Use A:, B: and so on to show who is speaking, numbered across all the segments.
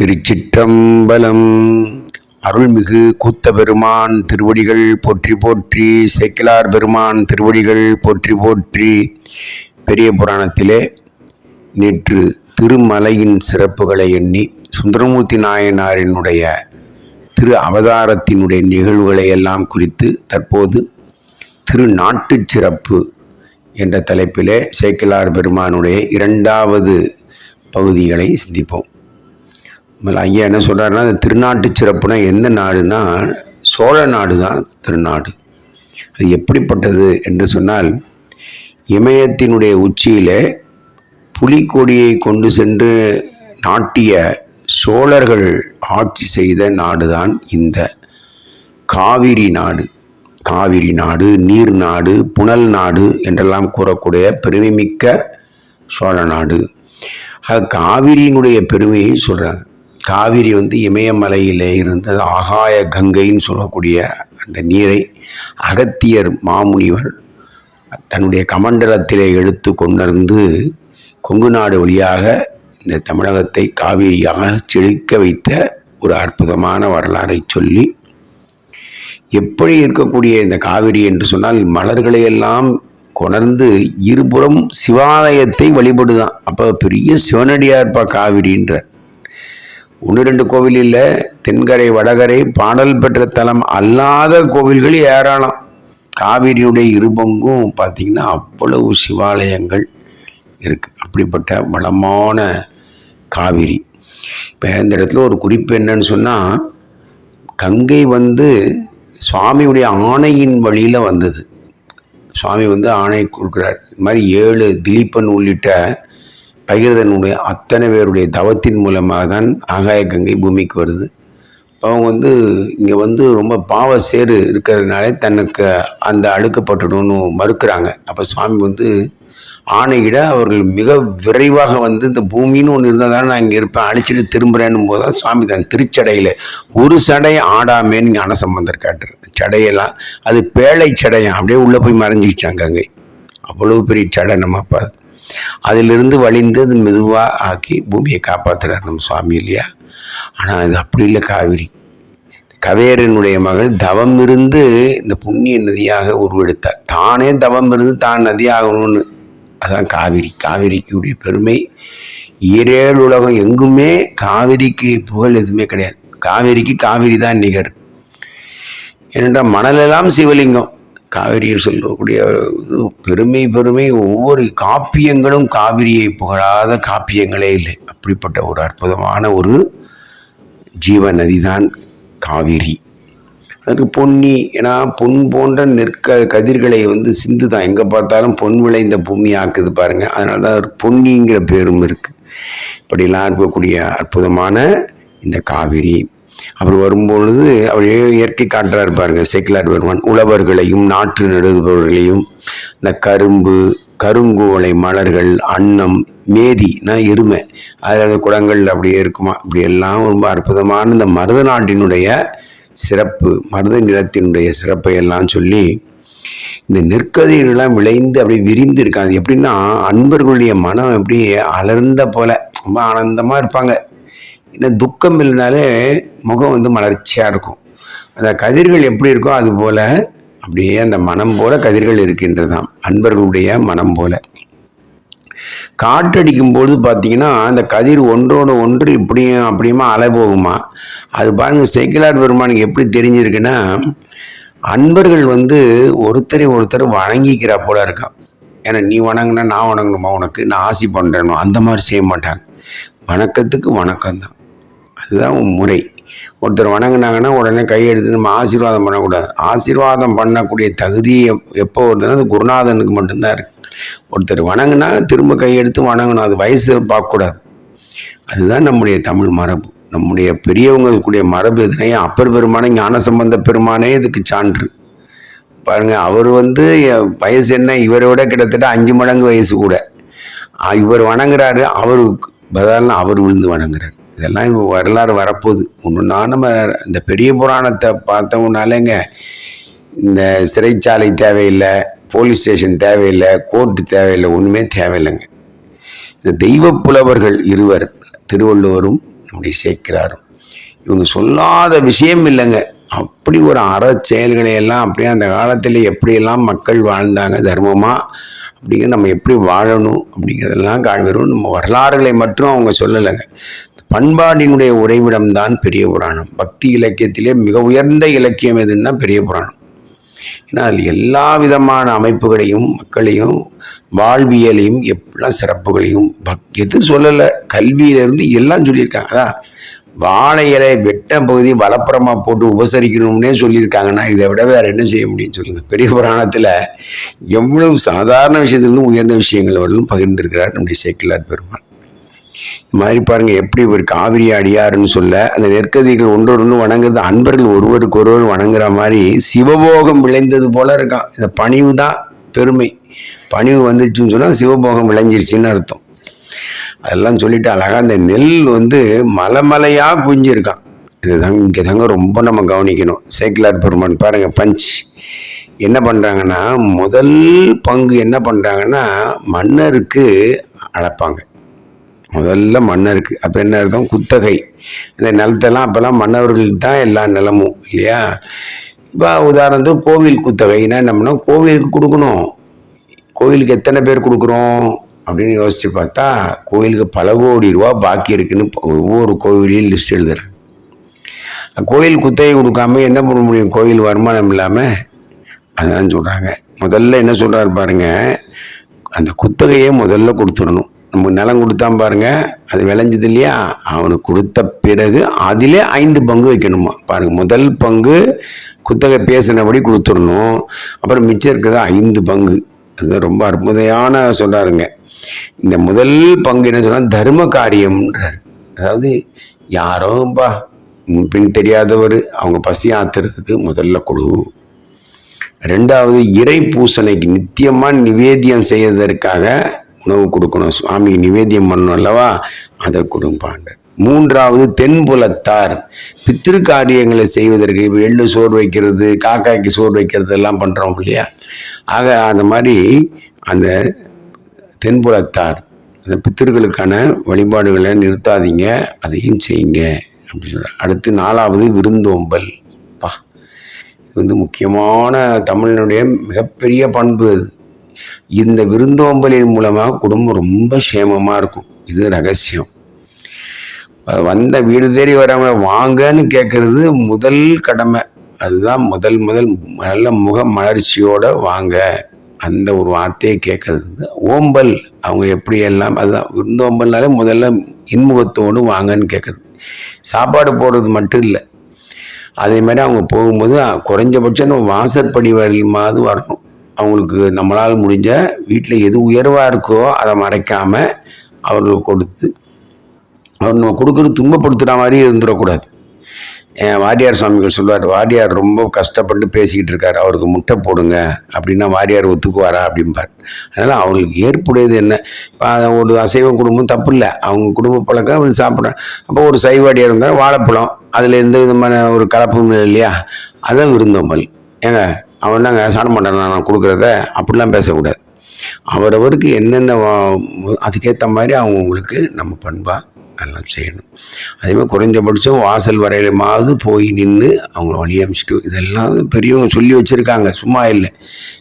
A: திருச்சிற்றம்பலம். அருள்மிகு கூத்த பெருமான் திருவடிகள் போற்றி போற்றி சேக்கிலார் பெருமான் திருவடிகள் போற்றி போற்றி. பெரிய புராணத்திலே நேற்று திருமலையின் சிறப்புகளை எண்ணி சுந்தரமூர்த்தி நாயனாரினுடைய திரு அவதாரத்தினுடைய நிகழ்வுகளை எல்லாம் குறித்து தற்போது திருநாட்டு சிறப்பு என்ற தலைப்பிலே சேக்கிலார் பெருமானுடைய இரண்டாவது பகுதிகளை சிந்திப்போம். ஐயா என்ன சொல்கிறாருன்னா அந்த திருநாட்டு சிறப்புனா எந்த நாடுனா சோழ நாடு தான் திருநாடு. அது எப்படிப்பட்டது என்று சொன்னால் இமயத்தினுடைய உச்சியிலே புலிக்கொடியை கொண்டு சென்று நாட்டிய சோழர்கள் ஆட்சி செய்த நாடுதான் இந்த காவிரி நாடு. காவிரி நாடு நீர் நாடு புனல் நாடு என்றெல்லாம் கூறக்கூடிய பெருமைமிக்க சோழ நாடு. அது காவிரியினுடைய பெருமையை சொல்கிறாங்க காவிரி வந்து இமயமலையிலே இருந்த ஆகாய கங்கைன்னு சொல்லக்கூடிய அந்த நீரை அகத்தியர் மாமுனிவர் தன்னுடைய கமண்டலத்திலே எடுத்து கொண்டிருந்து கொங்கு நாடு வழியாக இந்த தமிழகத்தை காவிரியாக செழிக்க வைத்த ஒரு அற்புதமான வரலாறை சொல்லி எப்படி இருக்கக்கூடிய இந்த காவிரி என்று சொன்னால் மலர்களை எல்லாம் கொணர்ந்து இருபுறம் சிவாலயத்தை வழிபடுதான். அப்போ பெரிய சிவனடியார்ப்பா காவிரின்ற. ஒன்று ரெண்டு கோவில் இல்லை. தென்கரை வடகரை பாடல் பெற்ற தலம் அல்லாத கோவில்கள் ஏராளம். காவிரியுடைய இருபங்கும் பார்த்திங்கன்னா அவ்வளவு சிவாலயங்கள் இருக்குது அப்படிப்பட்ட வளமான காவிரி. இப்போ இந்த இடத்துல ஒரு குறிப்பு என்னன்னு சொன்னால் கங்கை வந்து சுவாமியுடைய ஆணையின் வழியில் வந்தது. சுவாமி வந்து ஆணை கொடுக்குறார். இது மாதிரி ஏழு திலீபன் உள்ளிட்ட பகிர்தனுடைய அத்தனை பேருடைய தவத்தின் மூலமாக தான் ஆகாய கங்கை பூமிக்கு வருது. அப்போ அவங்க வந்து இங்கே வந்து ரொம்ப பாவ சேரு இருக்கிறதுனாலே தனக்கு அந்த அழுக்கப்பட்டுடும்னு மறுக்கிறாங்க. அப்போ சுவாமி வந்து ஆணையிட அவர்கள் மிக விரைவாக வந்து இந்த பூமின்னு ஒன்று இருந்தால் தானே நான் இங்கே இருப்பேன் அழிச்சிட்டு திரும்புகிறேன்னும் போது தான் சுவாமி தான் திருச்சடையில் ஒரு சடை ஆடாமேன்னு ஞான சம்பந்தர் காட்டுறேன் சடையெல்லாம் அது பேழை சடையாம். அப்படியே உள்ளே போய் மறைஞ்சிக்கிச்சாங்க அங்கே அவ்வளோ பெரிய சடை நம்ம அப்பா. அதிலிருந்து வழிந்து அது மெதுவாக ஆக்கி பூமியை காப்பாற்றுறார் நம்ம சுவாமி இல்லையா? ஆனால் அது அப்படி இல்லை காவிரி. கவேரனுடைய மகள் தவம் இருந்து இந்த புண்ணிய நதியாக உருவெடுத்தார். தானே தவம் இருந்து தான் நதியாகணும்னு அதான் காவிரி. காவிரிக்குடைய பெருமை. ஈரேழு உலகம் எங்குமே காவிரிக்கு புகழ் எதுவுமே கிடையாது. காவிரிக்கு காவிரி தான் நிகர். ஏனென்றால் மணலெல்லாம் சிவலிங்கம். காவிரியில் சொல்லக்கூடிய பெருமை பெருமை ஒவ்வொரு காப்பியங்களும் காவிரியை புகழாத காப்பியங்களே இல்லை. அப்படிப்பட்ட ஒரு அற்புதமான ஒரு ஜீவ நதிதான் காவிரி. அதுக்கு பொன்னி ஏன்னா பொன் போன்ற நெற்க கதிர்களை வந்து சிந்து தான். எங்கே பார்த்தாலும் பொன் விளைந்த பூமி ஆக்குது பாருங்கள் அதனால தான் பொன்னிங்கிற பேரும் இருக்குது இப்படிலாம் இருக்கக்கூடிய அற்புதமான இந்த காவிரி. அவர் வரும்பொழுது அவர் இயற்கை காட்டுறாரு பாருங்க சேக்கிலார் பெருமான் உழவர்களையும் நாற்று நடுபவர்களையும் இந்த கரும்பு கருங்கோலை மலர்கள் அன்னம் மேதினா எருமை அதில் அந்த குளங்கள் அப்படியே இருக்குமா? இப்படி எல்லாம் ரொம்ப அற்புதமான இந்த மருத நாட்டினுடைய சிறப்பு மருத நிலத்தினுடைய சிறப்பை எல்லாம் சொல்லி இந்த நெற்கதிரெல்லாம் விளைந்து அப்படியே விரிந்து இருக்காது எப்படின்னா அன்பர்களுடைய மனம் அப்படியே அலர்ந்த போல ரொம்ப ஆனந்தமாக இருப்பாங்க. ஏன்னா துக்கம் இல்லைனாலே முகம் வந்து மலர்ச்சியாக இருக்கும். அந்த கதிர்கள் எப்படி இருக்கோ அது போல் அப்படியே அந்த மனம் போல கதிர்கள் இருக்கின்றதாம். அன்பர்களுடைய மனம் போல. காற்றடிக்கும் பொழுது பார்த்தீங்கன்னா அந்த கதிர் ஒன்றோடு ஒன்று இப்படியும் அப்படியுமா அலை போகுமா? அது பாருங்கள் சேக்கிலார் பெருமானுக்கு எப்படி தெரிஞ்சிருக்குன்னா அன்பர்கள் வந்து ஒருத்தரை ஒருத்தர் வணங்கிக்கிறா போல இருக்கான் ஏன்னா நீ வணங்கினா நான் வணங்கணுமா உனக்கு? நான் ஆசி பண்ணுறேனோ அந்த மாதிரி செய்ய மாட்டாங்க. வணக்கத்துக்கு வணக்கம் தான் அதுதான் முறை. ஒருத்தர் வணங்கினாங்கன்னா உடனே கையெடுத்து நம்ம ஆசீர்வாதம் பண்ணக்கூடாது. ஆசீர்வாதம் பண்ணக்கூடிய தகுதி எப்போ வருதுன்னா அது குருநாதனுக்கு மட்டும்தான் இருக்கு. ஒருத்தர் வணங்கினா திரும்ப கையெடுத்து வணங்கணும். அது வயசு பார்க்கக்கூடாது. அதுதான் நம்முடைய தமிழ் மரபு. நம்முடைய பெரியவங்களுக்குடைய மரபு எதுனையும் அப்பர் பெருமானே ஞான சம்பந்த பெருமானே இதுக்கு சான்று? பாருங்கள் அவர் வந்து வயசு என்ன? இவரை விட கிட்டத்தட்ட அஞ்சு மடங்கு வயசு கூட. இவர் வணங்குறாரு. அவருக்கு பதிலாக அவர் விழுந்து வணங்குறாரு. இதெல்லாம் இப்போ வரலாறு வரப்போகுது. ஒன்றுனா நம்ம இந்த பெரிய புராணத்தை பார்த்தோம்னாலேங்க இந்த சிறைச்சாலை தேவையில்லை போலீஸ் ஸ்டேஷன் தேவையில்லை கோர்ட்டு தேவையில்லை ஒன்றுமே தேவையில்லைங்க. இந்த தெய்வ புலவர்கள் இருவர் திருவள்ளுவரும் நம்முடைய சேர்க்கிறாரும் இவங்க சொல்லாத விஷயம் இல்லைங்க. அப்படி ஒரு அற செயல்களை எல்லாம் அப்படியே அந்த காலத்தில் எப்படியெல்லாம் மக்கள் வாழ்ந்தாங்க தர்மமாக அப்படிங்கிற நம்ம எப்படி வாழணும்? அப்படிங்கிறதெல்லாம் கா- வெறும் நம்ம வரலாறுகளை மட்டும் அவங்க சொல்லலைங்க. பண்பாட்டினுடைய உறைவிடம் தான் பெரிய புராணம். பக்தி இலக்கியத்திலே மிக உயர்ந்த இலக்கியம் எதுன்னா பெரிய புராணம். ஏன்னா அதில் எல்லா விதமான அமைப்புகளையும் மக்களையும் வாழ்வியலையும் எப்படிலாம் சிறப்புகளையும் பக் எது சொல்லலை கல்வியிலேருந்து எல்லாம் சொல்லியிருக்காங்க. அதான் வாழை இலை வெட்ட பகுதி வலப்புறமாக போட்டு உபசரிக்கணும்னே சொல்லியிருக்காங்கன்னா இதை விட வேறு என்ன செய்ய முடியும்னு சொல்லுங்க. பெரிய புராணத்தில் எவ்வளவு சாதாரண விஷயத்திலிருந்து உயர்ந்த விஷயங்கள் வரலும் பகிர்ந்திருக்கிறார் நம்முடைய சேக்கிலார் பெருமாள் இது மாதிரி பாருங்கள் எப்படி ஒரு காவிரி அடியாருன்னு சொல்ல அந்த நெற்கதிகள் ஒன்றொன்று வணங்குறது அன்பர்கள் ஒருவருக்கு ஒருவர் வணங்குற மாதிரி சிவபோகம் விளைந்தது போல இருக்கான். இந்த பணிவு தான் பெருமை. பணிவு வந்துருச்சுன்னு சொன்னால் சிவபோகம் விளைஞ்சிருச்சுன்னு அர்த்தம். அதெல்லாம் சொல்லிட்டு அழகாக அந்த நெல் வந்து மலை புஞ்சிருக்கான் குஞ்சிருக்கான். இதுதாங்க இங்கே தாங்க ரொம்ப நம்ம கவனிக்கணும். சேக்கிலார் பெருமான் பாருங்கள் பஞ்ச். என்ன பண்ணுறாங்கன்னா முதல் பங்கு என்ன பண்ணுறாங்கன்னா மன்னருக்கு அளப்பாங்க. முதல்ல மன்னருக்கு அப்போ என்ன அர்த்தம்? குத்தகை. இந்த நிலத்தெல்லாம் அப்போல்லாம் மன்னவர்களுக்கு தான் எல்லா நிலமும் இல்லையா? இப்போ உதாரணத்துக்கு கோவில் குத்தகைன்னா என்னம்னா கோவிலுக்கு கொடுக்கணும். கோவிலுக்கு எத்தனை பேர் கொடுக்குறோம்? அப்படின்னு யோசித்து பார்த்தா கோவிலுக்கு பல கோடி ரூபா பாக்கி இருக்குன்னு ஒவ்வொரு கோவிலையும் லிஸ்ட் எழுதுறேன். கோயில் குத்தகை கொடுக்காம என்ன பண்ண முடியும்? கோயில் வருமானம் இல்லாமல் அதான் சொல்கிறாங்க முதல்ல என்ன சொல்கிறாரு பாருங்கள் அந்த குத்தகையை முதல்ல கொடுத்துடணும். நம்ம நிலம் கொடுத்தான் பாருங்க. அது விளைஞ்சது இல்லையா? அவனுக்கு கொடுத்த பிறகு அதிலே ஐந்து பங்கு வைக்கணுமா? பாருங்க முதல் பங்கு குத்தகை பேசினபடி கொடுத்துடணும். அப்புறம் மிச்சம் இருக்கிறது ஐந்து பங்கு. அது ரொம்ப அற்புதையான சொல்கிறாருங்க இந்த முதல் பங்கு என்ன சொன்னால் தர்ம காரியம்ன்றார். அதாவது யாரோப்பா பின் தெரியாதவர் அவங்க பசி ஆத்துறதுக்கு முதல்ல கொடு. ரெண்டாவது இறை பூசணைக்கு நித்தியமாக நிவேத்தியம் செய்வதற்காக உணவு கொடுக்கணும் சுவாமி நிவேத்தியம் பண்ணணும் அல்லவா? அதை கொடுப்பாண்டர் மூன்றாவது தென்புலத்தார். பித்திரு காரியங்களை செய்வதற்கு இப்போ எள்ளு சோறு வைக்கிறது காக்காய்க்கு சோறு வைக்கிறது எல்லாம் பண்ணுறோம் இல்லையா? ஆக அந்த மாதிரி அந்த தென்புலத்தார் அந்த பித்திருக்களுக்கான வழிபாடுகளை நிறுத்தாதீங்க அதையும் செய்யுங்க அப்படின்னு சொல்கிறேன் அடுத்து நாலாவது விருந்தோம்பல். பா இது வந்து முக்கியமான தமிழனுடைய மிகப்பெரிய பண்பு அது இந்த விருந்தோம்பலின் மூலமாக குடும்பம் ரொம்ப சேமமாக இருக்கும். இது ரகசியம். வந்த வீடு தேடி வரவங்க வாங்கன்னு கேட்குறது முதல் கடமை. அதுதான் முதல் முதல் நல்ல முக மலர்ச்சியோடு வாங்க. அந்த ஒரு வார்த்தையை கேட்கறது ஓம்பல் அவங்க எப்படி எல்லாம் அதுதான் விருந்தோம்பல்னாலே முதல்ல இன்முகத்தோடு வாங்கன்னு கேட்கறது சாப்பாடு போடுறது மட்டும் இல்லை. அதே மாதிரி அவங்க போகும்போது குறைஞ்சபட்சம் நம்ம வாசற்படி வரையிலுமாவது வரணும். அவங்களுக்கு நம்மளால் முடிஞ்ச வீட்டில் எது உயர்வாக இருக்கோ அதை மறைக்காமல் அவர்களுக்கு கொடுத்து அவர் நம்ம கொடுக்குறது துன்பப்படுத்துகிற மாதிரி இருந்துடக்கூடாது. என் வாடியார் சுவாமிகள் சொல்லுவார் வாடியார் ரொம்ப கஷ்டப்பட்டு பேசிக்கிட்டு இருக்கார் அவருக்கு முட்டை போடுங்க அப்படின்னா வாடியார் ஒத்துக்குவாரா? அப்படிம்பார். அதனால் அவங்களுக்கு ஏற்புடையது என்ன? இப்போ ஒரு அசைவ குடும்பம் தப்பு இல்லை. அவங்க குடும்ப பழக்கம் அவர் சாப்பிட்றேன் அப்போ ஒரு சைவாடியார் இருந்தால் வாழைப்பழம் அதில் எந்த விதமான ஒரு கலப்பும் இல்லை இல்லையா? அதான் விருந்தோம்பல். ஏங்க அவன் தாங்க சாட மாட்டேன் நான் கொடுக்குறத அப்படிலாம் பேசக்கூடாது. அவரவருக்கு என்னென்ன அதுக்கேற்ற மாதிரி அவங்கவுங்களுக்கு நம்ம பண்பாக எல்லாம் செய்யணும். அதே மாதிரி குறைஞ்சபட்சம் வாசல் வரையிலுமாவது போய் நின்று அவங்கள வழி அமிச்சிட்டு இதெல்லாம் பெரியவங்க சொல்லி வச்சுருக்காங்க சும்மா இல்லை.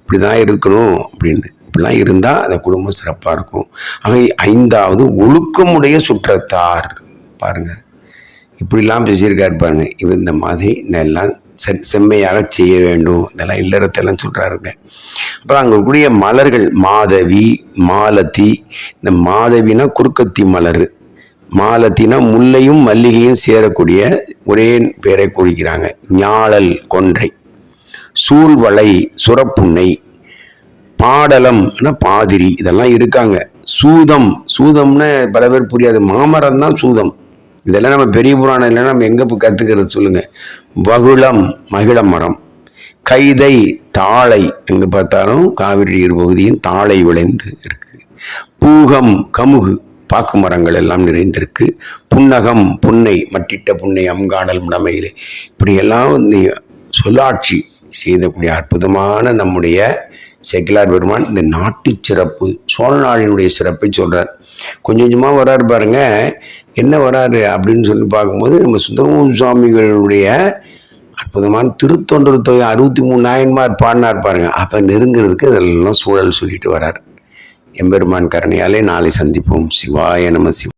A: இப்படி தான் இருக்கணும் அப்படின்னு. இப்படிலாம் இருந்தால் அந்த குடும்பம் சிறப்பாக இருக்கும். ஆக ஐந்தாவது ஒழுக்கமுடைய சுற்றத்தார். பாருங்கள் இப்படிலாம் பேசியிருக்காரு பாருங்கள் இவர் இந்த மாதிரி இந்த எல்லாம் செம்மையாக செய்ய வேண்டும். இதெல்லாம் இல்லறத்தெல்லாம் சொல்கிறாருங்க அப்புறம் அங்கே கூடிய மலர்கள் மாதவி மாலதி இந்த மாதவினா குறுக்கத்தி மலர். மாலத்தினா முல்லையும் மல்லிகையும் சேரக்கூடிய ஒரே பேரை குறிக்கிறாங்க. ஞாழல் கொன்றை. சூழ்வளை சுரப்புன்னை. பாடலம் பாதிரி இதெல்லாம் இருக்காங்க. சூதம் சூதம்னு பல பேர் புரியாது. மாமரம் தான் சூதம். இதெல்லாம் நம்ம பெரிய புராணம் இல்லைன்னா நம்ம எங்கே போய் கற்றுக்கிறது சொல்லுங்கள் வகுளம் மகிழ மரம். கைதை தாளை எங்கே பார்த்தாலும் காவிரி நீர் பகுதியும் தாளை விளைந்து இருக்கு. பூகம் கமுகு பாக்கு மரங்கள் எல்லாம் நிறைந்திருக்கு. புன்னகம் புன்னை மட்டிட்ட புன்னை அம்காடல் முடமையிலே இப்படியெல்லாம் வந்து சொல்லாட்சி செய்தக்கூடிய அற்புதமான நம்முடைய செக்கிலார் பெருமான் இந்த நாட்டு சிறப்பு சோழ நாடினுடைய சிறப்பை சொல்கிறார் கொஞ்சம் கொஞ்சமாக வராரு பாருங்க. என்ன வராரு அப்படின்னு சொல்லி பார்க்கும்போது நம்ம சுந்தரமூர் சுவாமிகளுடைய அற்புதமான திருத்தொண்டர் தொகை அறுபத்தி மூணு நாயன்மார் பாடினார் பாருங்க. அப்போ நெருங்கிறதுக்கு இதெல்லாம் சூழல் சொல்லிட்டு வரார் எம்பெருமான் கரணையாலே நாளை சந்திப்போம். சிவாய நம சிவா